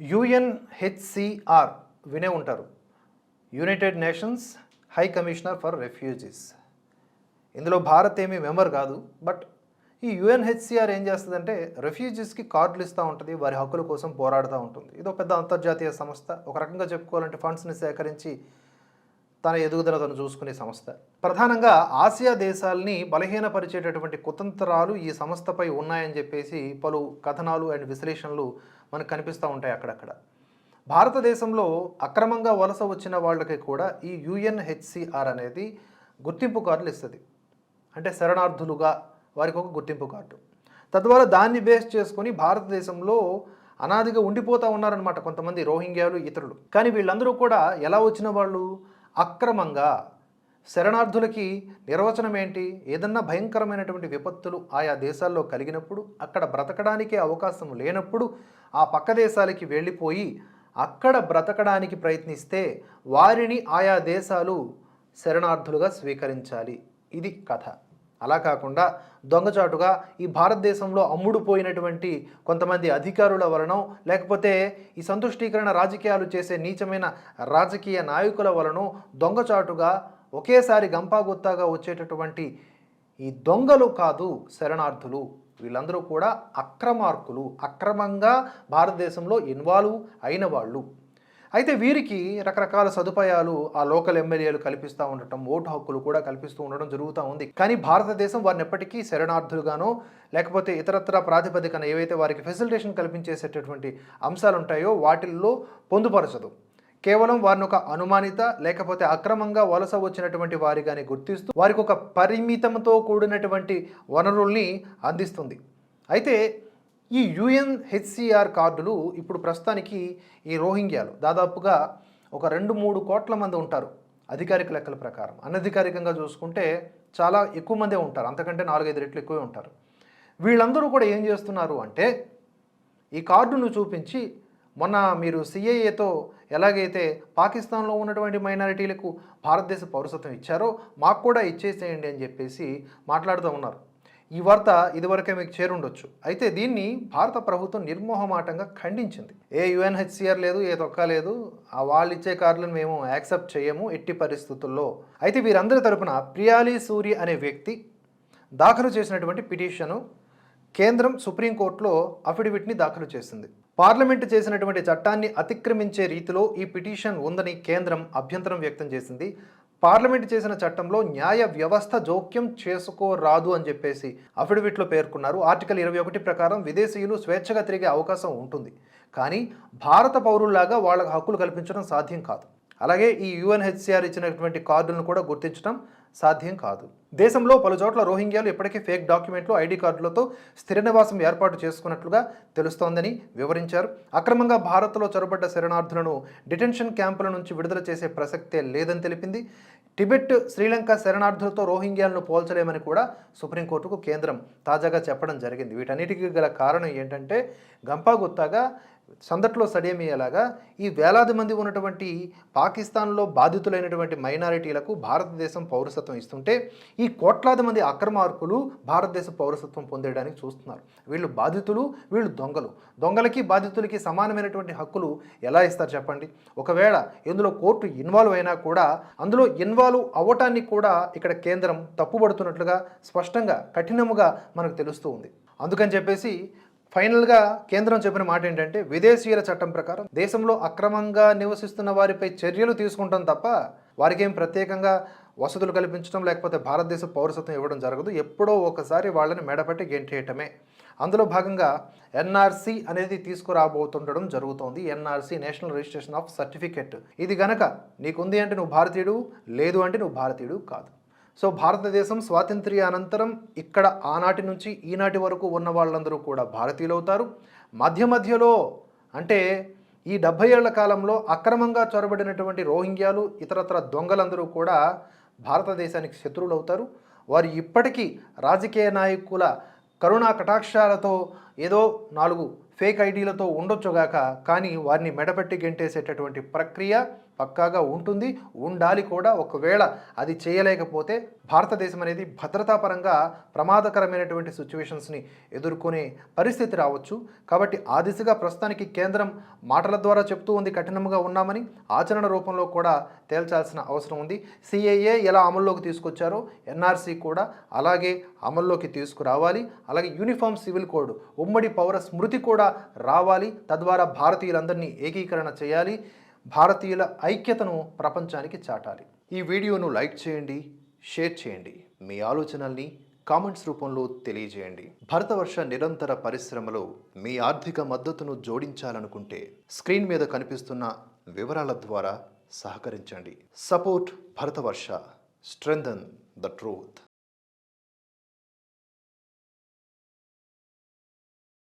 UNHCR వినే ఉంటారు. United Nations high commissioner for refugees. ఇందులో భారత్ ఏమీ మెంబర్ కాదు బట్ ఈ యుఎన్హెచ్సిఆర్ ఏం చేస్తుందంటే రెఫ్యూజీస్కి కార్డులు ఇస్తూ ఉంటుంది వారి హక్కుల కోసం పోరాడుతూ ఉంటుంది. ఇది ఒక పెద్ద అంతర్జాతీయ సంస్థ. ఒక రకంగా చెప్పుకోవాలంటే ఫండ్స్ని సేకరించి తన ఎదుగుదల తను చూసుకునే సంస్థ. ప్రధానంగా ఆసియా దేశాల్ని బలహీనపరిచేటటువంటి కుతంత్రాలు ఈ సంస్థపై ఉన్నాయని చెప్పేసి పలు కథనాలు అండ్ విశ్లేషణలు మనకు కనిపిస్తూ ఉంటాయి అక్కడక్కడ. భారతదేశంలో అక్రమంగా వలస వచ్చిన వాళ్ళకి కూడా ఈ యుఎన్హెచ్సిఆర్ అనేది గుర్తింపు కార్డులు ఇస్తుంది. అంటే శరణార్థులుగా వారికి ఒక గుర్తింపు కార్డు. తద్వారా దాన్ని బేస్ చేసుకొని భారతదేశంలో అనాదిగా ఉండిపోతూ ఉన్నారనమాట కొంతమంది రోహింగ్యాలు ఇతరులు. కానీ వీళ్ళందరూ కూడా ఎలా వచ్చిన వాళ్ళు? అక్రమంగా శరణార్థులకి నిర్వచనం ఏంటి ఏదన్నా భయంకరమైనటువంటి విపత్తులు ఆయా దేశాల్లో కలిగినప్పుడు అక్కడ బ్రతకడానికి అవకాశం లేనప్పుడు ఆ పక్క దేశాలకి వెళ్ళిపోయి అక్కడ బ్రతకడానికి ప్రయత్నిస్తే వారిని ఆయా దేశాలు శరణార్థులుగా స్వీకరించాలి. ఇది కథ. అలా కాకుండా దొంగచాటుగా ఈ భారతదేశంలో అమ్ముడుపోయినటువంటి కొంతమంది అధికారుల వలన లేకపోతే ఈ సంతుష్టీకరణ రాజకీయాలు చేసే నీచమైన రాజకీయ నాయకుల వలన దొంగచాటుగా ఒకేసారి గంపాగుత్తాగా వచ్చేటటువంటి ఈ దొంగలు కాదు శరణార్థులు. వీళ్ళందరూ కూడా అక్రమార్కులు. అక్రమంగా భారతదేశంలో ఇన్వాల్వ్ అయిన వాళ్ళు. అయితే వీరికి రకరకాల సదుపాయాలు ఆ లోకల్ ఎమ్మెల్యేలు కల్పిస్తూ ఉండటం ఓటు హక్కులు కూడా కల్పిస్తూ ఉండడం జరుగుతూ ఉంది. కానీ భారతదేశం వారిని ఎప్పటికీ శరణార్థులుగానో లేకపోతే ఇతరత్ర ప్రాతిపదికన ఏవైతే వారికి ఫెసిలిటేషన్ కల్పించేసేటటువంటి అంశాలు ఉంటాయో వాటిల్లో పొందుపరచదు. కేవలం వారిని ఒక అనుమానిత లేకపోతే అక్రమంగా వలస వచ్చినటువంటి వారిగానే గుర్తిస్తూ వారికి ఒక పరిమితంతో కూడినటువంటి వనరుల్ని అందిస్తుంది. అయితే ఈ యుఎన్హెచ్సిఆర్ కార్డులు ఇప్పుడు ప్రస్తుతానికి ఈ రోహింగ్యాలు. దాదాపుగా ఒక రెండు మూడు కోట్ల మంది ఉంటారు అధికారిక లెక్కల ప్రకారం. అనధికారికంగా చూసుకుంటే చాలా ఎక్కువ మందే ఉంటారు. అంతకంటే నాలుగైదు రెట్లు ఎక్కువే ఉంటారు. వీళ్ళందరూ కూడా ఏం చేస్తున్నారు అంటే ఈ కార్డును చూపించి మొన్న మీరు సిఐఏతో ఎలాగైతే పాకిస్తాన్లో ఉన్నటువంటి మైనారిటీలకు భారతదేశ పౌరసత్వం ఇచ్చారో మాకు కూడా ఇచ్చేసేయండి అని చెప్పేసి మాట్లాడుతూ ఉన్నారు. ఈ వార్త ఇదివరకే మీకు చేరుండొచ్చు. అయితే దీన్ని భారత ప్రభుత్వం నిర్మోహమాటంగా ఖండించింది. ఏ యుఎన్హెచ్సిఆర్ లేదు ఏ తొక్క లేదు ఆ వాళ్ళు ఇచ్చే కార్డులను మేము యాక్సెప్ట్ చేయము ఎట్టి పరిస్థితుల్లో. అయితే వీరందరి తరపున ప్రియాలి సూరి అనే వ్యక్తి దాఖలు చేసినటువంటి పిటిషను కేంద్రం సుప్రీంకోర్టులో అఫిడవిట్ని దాఖలు చేసింది. పార్లమెంటు చేసినటువంటి చట్టాన్ని అతిక్రమించే రీతిలో ఈ పిటిషన్ ఉందని కేంద్రం అభ్యంతరం వ్యక్తం చేసింది. పార్లమెంటు చేసిన చట్టంలో న్యాయ వ్యవస్థ జోక్యం చేసుకోరాదు అని చెప్పేసి అఫిడవిట్లో పేర్కొన్నారు. ఆర్టికల్ ఇరవై ఒకటి ప్రకారం విదేశీయులు స్వేచ్ఛగా తిరిగే అవకాశం ఉంటుంది. కానీ భారత పౌరుల్లాగా వాళ్ళకు హక్కులు కల్పించడం సాధ్యం కాదు. అలాగే ఈ యుఎన్హెచ్సిఆర్ ఇచ్చినటువంటి కార్డులను కూడా గుర్తించడం సాధ్యం కాదు. దేశంలో పలు చోట్ల రోహింగ్యాలు ఇప్పటికే ఫేక్ డాక్యుమెంట్లు ఐడి కార్డులతో స్థిర నివాసం ఏర్పాటు చేసుకున్నట్లుగా తెలుస్తోందని వివరించారు. అక్రమంగా భారత్లో చొరబడ్డ శరణార్థులను డిటెన్షన్ క్యాంపుల నుంచి విడుదల చేసే ప్రసక్తే లేదని తెలిపింది. టిబెట్ శ్రీలంక శరణార్థులతో రోహింగ్యాలను పోల్చలేమని కూడా సుప్రీంకోర్టుకు కేంద్రం తాజాగా చెప్పడం జరిగింది. వీటన్నిటికీ గల కారణం ఏంటంటే గంపాగుత్తాగా సందట్లో సడేమియేలాగా ఈ వేలాది మంది ఉన్నటువంటి పాకిస్తాన్లో బాధితులైనటువంటి మైనారిటీలకు భారతదేశం పౌరసత్వం ఇస్తుంటే ఈ కోట్లాది మంది అక్రమార్కులు భారతదేశ పౌరసత్వం పొందేయడానికి చూస్తున్నారు. వీళ్ళు బాధితులు వీళ్ళు దొంగలు. దొంగలకి బాధితులకి సమానమైనటువంటి హక్కులు ఎలా ఇస్తారు చెప్పండి? ఒకవేళ ఇందులో కోర్టు ఇన్వాల్వ్ అయినా కూడా అందులో ఇన్వాల్వ్ అవ్వటాన్ని కూడా ఇక్కడ కేంద్రం తప్పుపడుతున్నట్లుగా స్పష్టంగా కఠినముగా మనకు తెలుస్తూ ఉంది. అందుకని చెప్పేసి ఫైనల్గా కేంద్రం చెప్పిన మాట ఏంటంటే విదేశీయుల చట్టం ప్రకారం దేశంలో అక్రమంగా నివసిస్తున్న వారిపై చర్యలు తీసుకుంటాం తప్ప వారికి ఏం ప్రత్యేకంగా వసతులు కల్పించడం లేకపోతే భారతదేశ పౌరసత్వం ఇవ్వడం జరగదు. ఎప్పుడో ఒకసారి వాళ్ళని మెడపట్టి గెంటేయటమే. అందులో భాగంగా ఎన్ఆర్సి అనేది తీసుకురాబోతుండడం జరుగుతోంది. NRC national registration of certificate. ఇది గనక నీకుంది అంటే నువ్వు భారతీయుడు లేదు అంటే నువ్వు భారతీయుడు కాదు. సో భారతదేశం స్వాతంత్ర్య అనంతరం ఇక్కడ ఆనాటి నుంచి ఈనాటి వరకు ఉన్న వాళ్ళందరూ కూడా భారతీయులు అవుతారు. మధ్య మధ్యలో అంటే ఈ డెబ్భై ఏళ్ళ కాలంలో అక్రమంగా చొరబడినటువంటి రోహింగ్యాలు ఇతరత్ర దొంగలందరూ కూడా భారతదేశానికి శత్రువులు అవుతారు. వారు ఇప్పటికీ రాజకీయ నాయకుల కరుణా కటాక్షాలతో ఏదో నాలుగు ఫేక్ ఐడీలతో ఉండొచ్చుగాక కానీ వారిని మెడపెట్టి గెంటేసేటటువంటి ప్రక్రియ పక్కాగా ఉంటుంది. ఉండాలి కూడా. ఒకవేళ అది చేయలేకపోతే భారతదేశం అనేది భద్రతాపరంగా ప్రమాదకరమైనటువంటి సిచ్యువేషన్స్ని ఎదుర్కొనే పరిస్థితి రావచ్చు. కాబట్టి ఆ దిశగా ప్రస్తుతానికి కేంద్రం మాటల ద్వారా చెప్తూ ఉంది. కఠినంగా ఉన్నామని ఆచరణ రూపంలో కూడా తేల్చాల్సిన అవసరం ఉంది. సిఏఏ ఎలా అమల్లోకి తీసుకొచ్చారో ఎన్ఆర్సీ కూడా అలాగే అమల్లోకి తీసుకురావాలి. అలాగే యూనిఫామ్ సివిల్ కోడ్ ఉమ్మడి పౌర స్మృతి కూడా రావాలి. తద్వారా భారతీయులందరినీ ఏకీకరణ చేయాలి. భారతీయుల ఐక్యతను ప్రపంచానికి చాటాలి. ఈ వీడియోను లైక్ చేయండి షేర్ చేయండి. మీ ఆలోచనల్ని కామెంట్స్ రూపంలో తెలియజేయండి. భరతవర్ష నిరంతర పరిశ్రమలో మీ ఆర్థిక మద్దతును జోడించాలనుకుంటే స్క్రీన్ మీద కనిపిస్తున్న వివరాల ద్వారా సహకరించండి. Support Bharatavarsha. Strengthen the truth.